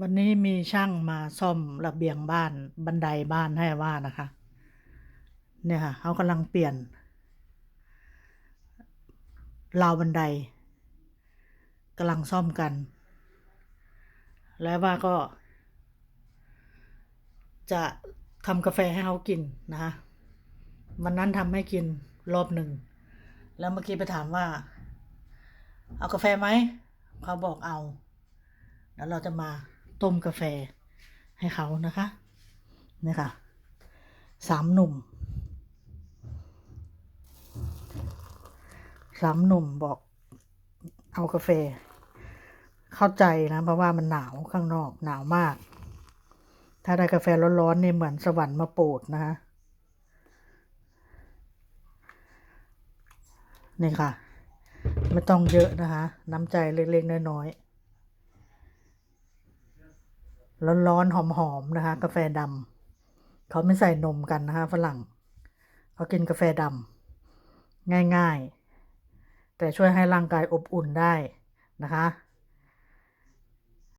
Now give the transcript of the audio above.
วันนี้มีช่างมาซ่อมระเบียงบ้านบันไดบ้านให้ว่านะคะ เนี่ยค่ะเขากำลังเปลี่ยนราวบันไดกำลังซ่อมกัน แล้วว่าก็ จะทำกาแฟให้เขากินนะคะวันนั้นทำให้กินรอบหนึ่ง แล้วเมื่อกี้ไปถามว่า เอากาแฟไหม เขาบอกเอา แล้วเราจะมา ต้มกาแฟให้เขานะคะนี่ค่ะสามหนุ่มสามหนุ่มบอกเอากาแฟ เข้าใจนะ เพราะว่ามันหนาวข้างนอกหนาวมาก ถ้าได้กาแฟร้อนๆนี่เหมือนสวรรค์มาโปรดนะคะนี่ค่ะ ไม่ต้องเยอะนะคะ น้ำใจเล็กๆน้อยๆ ร้อนๆหอมๆนะคะ กาแฟดำเขาไม่ใส่นมกันนะคะฝรั่งเขากินกาแฟดำง่ายๆ แต่ช่วยให้ร่างกายอบอุ่นได้นะคะ